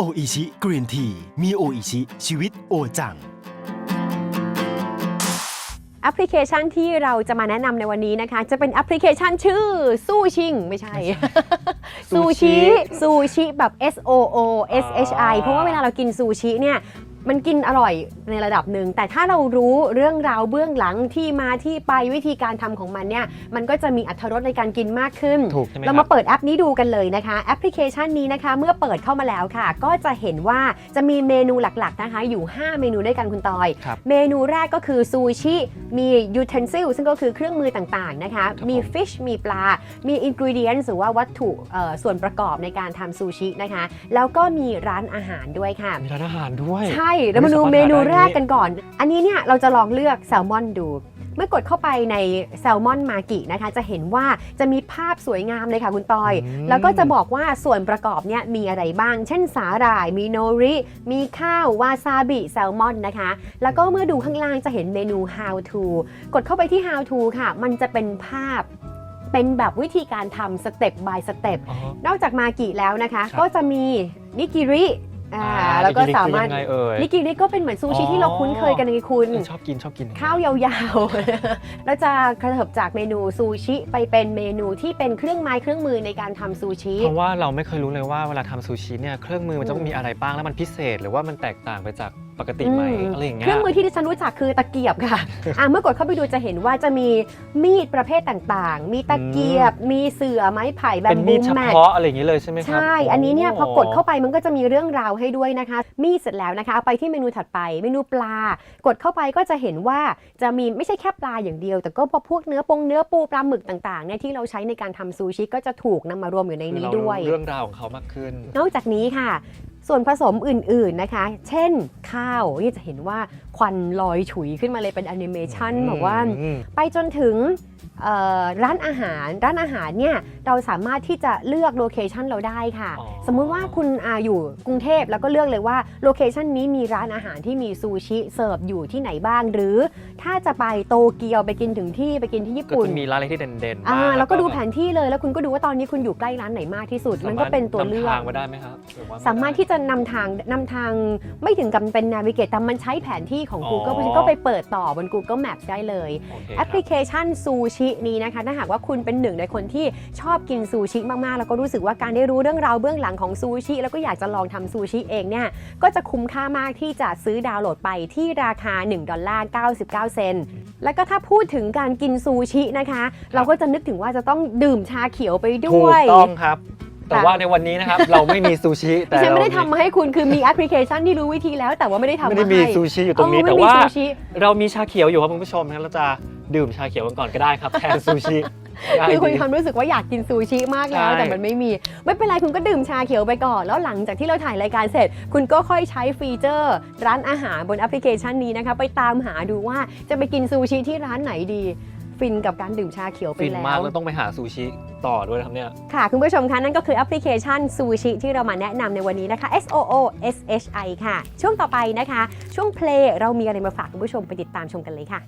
โออิชิกรีนทีมีโออิชิชีวิตโอจังแอปพลิเคชันที่เราจะมาแนะนำในวันนี้นะคะ จะเป็นแอปพลิเคชันชื่อสู้ชิง ไม่ใช่ซูชิซูชิแบบ S O O S H I เพราะว่าเวลาเรากินซูชิเนี่ย มันกินอร่อยในระดับหนึ่ง แต่ถ้าเรารู้เรื่องราวเบื้องหลังที่มาที่ไปวิธีการทำของมันเนี่ย มันก็จะมีอรรถรสในการกินมากขึ้น ถูกใช่ไหมเราครัมาบเปิดแอปนี้ดูกันเลยนะคะ แอปพลิเคชันนี้นะคะ เมื่อเปิดเข้ามาแล้วค่ะ ก็จะเห็นว่าจะมีเมนูหลักๆนะคะ อยู่ 5 เมนูด้วยกันคุณตอย ครับ เมนูแรกก็คือซูชิ มียูเทนซิลซึ่งก็คือเครื่องมือต่างๆนะคะ ครับมีผม ฟิช มีปลา มีอินก e เดียนหรือว่าวัตถุเอ่อส่วนประกอบในการทำซูชินะคะ แล้วก็มีร้านอาหารด้วยค่ะ มีร้านอาหารด้วย ใช่เรามาดูไม่เมสามารถนูหาได้แรกกันก่อน อันนี้เนี่ยเราจะลองเลือกแซลมอนดู เมื่อกดเข้าไปในแซลมอนมากินะคะ จะเห็นว่าจะมีภาพสวยงามเลยค่ะคุณตอยอืมแล้วก็จะบอกว่าส่วนประกอบเนี่ยมีอะไรบ้าง เช่นสาหร่าย มีโนริ มีข้าววาซาบิแซลมอนนะคะ แล้วก็เมื่อดูข้างล่างจะเห็นเมนู how to กดเข้าไปที่ how to ค่ะ มันจะเป็นภาพเป็นแบบวิธีการทำสเต็ป by สเต็ปอ๋อนอกจากมากิแล้วนะคะครับก็จะมีนิกิริ อ่าแล้วก็นิสามารถคือยังไงเอ่ยนิกิริก็เป็นเหมือนซูชิอ๋อที่เราคุ้นเคยกันไงคุณเออชอบกินชอบกิน ข้าวยาวๆ แล้วจะกระเถิบจากเมนูซูชิไปเป็นเมนูที่เป็นเครื่องไม้เครื่องมือในการทำซูชิ เพราะว่าเราไม่เคยรู้เลยว่าเวลาทำซูชิเนี่ยเครื่องมือมันจะอืมมีอะไรบ้างแล้วมันพิเศษ หรือว่ามันแตกต่างไปจาก ปกติไหมอืมอะไรอย่างเงี้เคยรื่องมือที่ดิฉันรู้จักคือตะเกียบค่ะอะเมื่อกดเข้าไปดูจะเห็นว่าจะมีมีดประเภทต่างๆ มีตะเกียบ มีเสื่อไม้ไผ่แบเป็บนมีบูดมเฉแมท พาะอะไรอย่างนี้เลยใช่ไหมครับใช่ อันนี้เนี่ยโพอกดเข้าไปมันก็จะมีเรื่องราวให้ด้วยนะคะ มีดเสร็จแล้วนะคะเอาไปที่เมนูถัดไปเมนูปลา กดเข้าไปก็จะเห็นว่าจะมีไม่ใช่แค่ปลาอย่างเดียว แต่ก็พวกเนื้อปงเนื้อปูปลาหมึกต่างๆเนี่ยที่เราใช้ในการทำซูชิก็จะถูกนำมารวมอยู่ในคือนี้เราด้วย รู้เรื่องราวของเขามากขึ้น นอกจากนี้ค่ะ ส่วนผสมอื่นๆนะคะ เช่นข้าวนี่จะเห็นว่าควันลอยฉุยขึ้นมาเลยเป็นแอนิเมชันแบบว่าอืมไปจนถึงเอ่อร้านอาหารร้านอาหารเนี่ยเราสามารถที่จะเลือกโลเคชันเราได้ค่ะอ๋อสมมุติว่าคุณอาอยู่กรุงเทพแล้วก็เลือกเลยว่าโลเคชันนี้มีร้านอาหารที่มีซูชิเสิร์ฟอยู่ที่ไหนบ้าง หรือถ้าจะไปโตเกียวไปกินถึงที่ไปกินที่ญี่ก็ปุ่นจะมีร้านอะไรที่เด่นๆอ่าบ้างแล้วก็ดูบบแผนที่เลยแล้วคุณก็ดูว่าตอนนี้คุณอยู่ใกล้ร้านไหนมากที่สุด มันก็เป็นตัวเลือกสามารถนำทางมาได้ไหมครับหรือว่ไได้สามารถที่จะนำทางนำทางไม่ถึงกับเป็นนาวิเกตแต่มันใช้แผนที่ของอ๋อ Google เพราะฉะนั้นก็ไปเปิดต่อบน Google Maps ได้เลยโอเคแอปพลิเคชันซูชินี้นะคะ ถ้าหากว่าคุณเป็นหนึ่งในคนที่ชอบกินซูชิมาก ๆ แล้วก็รู้สึกว่าการได้รู้เรื่องราวเบื้องหลังของซูชิ แล้วก็อยากจะลองทำซูชิเองเนี่ย ก็จะคุ้มค่ามากที่จะซื้อดาวน์โหลดไปที่ราคา 1 ดอลลาร์ 99 เซนต์แล้วก็ถ้าพูดถึงการกินซูชินะคะ เราก็จะนึกถึงว่าจะต้องดื่มชาเขียวไปด้ถูวกย ต้องครับ แต่ว่าในวันนี้นะครับ เราไม่มีซูชิแต่ดิฉันไม่ได้เราทำมาให้คุณคือมีแอปพลิเคชันที่รู้วิธีแล้ว แต่ว่าไม่ได้ทำไม่มาได้ให้มีซูชิอยู่ตรงนี้เไม่แต่มีว่าซูชิ เรามีชาเขียวอยู่ครับคุณผู้ชมงั้นเราจะดื่มชาเขียวกันก่อนก็ได้ครับแทนซูชิได้คือคุณดีความรู้สึกว่าอยากกินซูชิมากแล้ว ใช่ แต่มันไม่มี ไม่เป็นไรคุณก็ดื่มชาเขียวไปก่อน แล้วหลังจากที่เราถ่ายรายการเสร็จ คุณก็ค่อยใช้ฟีเจอร์ ร้านอาหารบนแอปพลิเคชันนี้นะคะ ไปตามหาดูว่าจะไปกินซูชิที่ร้านไหนดี ฟินกับการดื่มชาเขียวไปฟินแล้มากว แล้วต้องไปหาซูชิต่อด้วยนะครับเนี่ย ค่ะ คุณผู้ชมคะ นั่นก็คือแอปพลิเคชันซูชิที่เรามาแนะนำในวันนี้นะคะ S O O S H I ค่ะ ช่วงต่อไปนะคะ ช่วงเพลงเรามีอะไรมาฝากคุณผู้ชมไปติดตามชมกันเลยค่ะ